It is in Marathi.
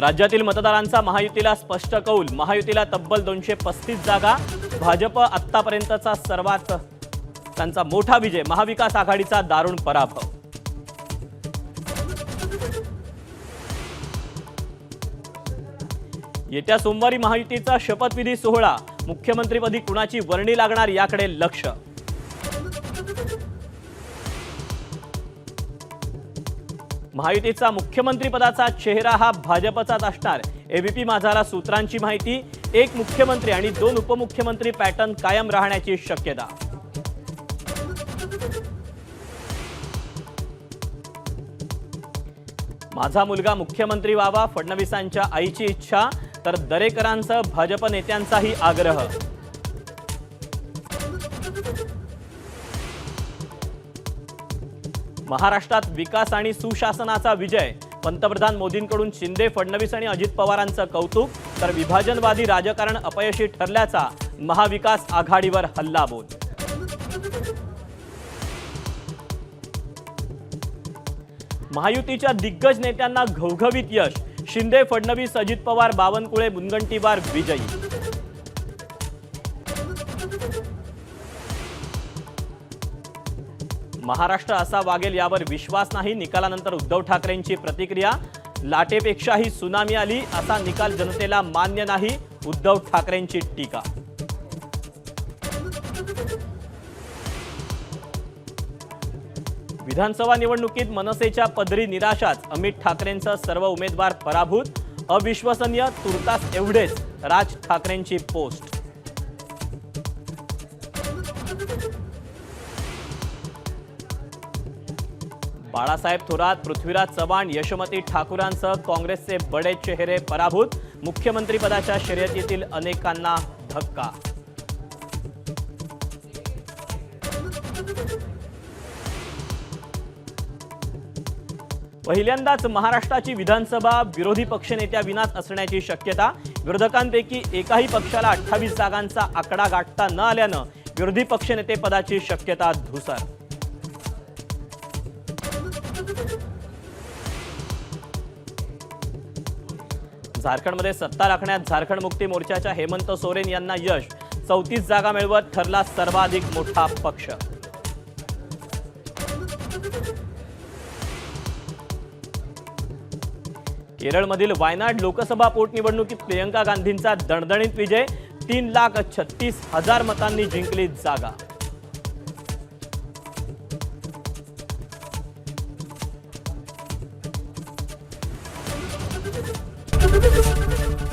राज्यातील मतदारांचा महायुतीला स्पष्ट कौल महायुतीला तब्बल दोनशे पस्तीस जागा भाजप आत्तापर्यंतचा सर्वात त्यांचा मोठा विजय महाविकास आघाडीचा दारुण पराभव. येत्या सोमवारी महायुतीचा शपथविधी सोहळा मुख्यमंत्रीपदी कुणाची वर्णी लागणार याकडे लक्ष? महायुतीचा मुख्यमंत्रीपदाचा चेहरा हा भाजपचाच असणार. एबीपी माझाला सूत्रांची माहिती एक मुख्यमंत्री आणि दोन उपमुख्यमंत्री पॅटर्न कायम राहण्याची शक्यता. माझा मुलगा मुख्यमंत्री व्हावा फडणवीसांच्या आईची इच्छा तर दरेकरांसह भाजप नेत्यांचाही आग्रह. महाराष्ट्रात विकास आणि सुशासनाचा विजय. पंतप्रधान मोदींकडून शिंदे फडणवीस आणि अजित पवारांचं कौतुक. तर विभाजनवादी राजकारण अपयशी ठरल्याचा महाविकास आघाडीवर हल्लाबोल. महायुतीच्या दिग्गज नेत्यांना घवघवीत यश. शिंदे फडणवीस अजित पवार बावनकुळे मुनगंटीवार विजयी. महाराष्ट्र असा वागेल यावर विश्वास नाही. निकालानंतर उद्धव ठाकरेंची प्रतिक्रिया. लाटेपेक्षाही सुनामी आली असा निकाल जनतेला मान्य नाही उद्धव ठाकरेंची टीका. विधानसभा निवडणुकीत मनसेच्या पदरी निराशाच अमित ठाकरेंचा सर्व उमेदवार पराभूत अविश्वसनीय तुर्तास एवढेच राज ठाकरेंची पोस्ट. बाळासाहेब थोरात पृथ्वीराज चव्हाण यशोमती ठाकूरांसह काँग्रेसचे बडे चेहरे पराभूत. मुख्यमंत्रीपदाच्या शर्यतीतील अनेकांना धक्का. पहिल्यांदाच महाराष्ट्राची विधानसभा विरोधी पक्षनेत्याविनाच असण्याची शक्यता. विरोधकांपैकी एकाही पक्षाला अठ्ठावीस जागांचा आकडा गाठता न आल्यानं विरोधी पक्षनेतेपदाची शक्यता धुसर. झारखंडमध्ये सत्ता राखण्यात झारखंड मुक्ती मोर्चाच्या हेमंत सोरेन यांना यश. चौतीस जागा मिळवत ठरला सर्वाधिक मोठा पक्ष. केरळमधील वायनाड लोकसभा पोटनिवडणुकीत प्रियंका गांधींचा दणदणीत विजय. तीन लाख छत्तीस हजार मतांनी जिंकली जागा.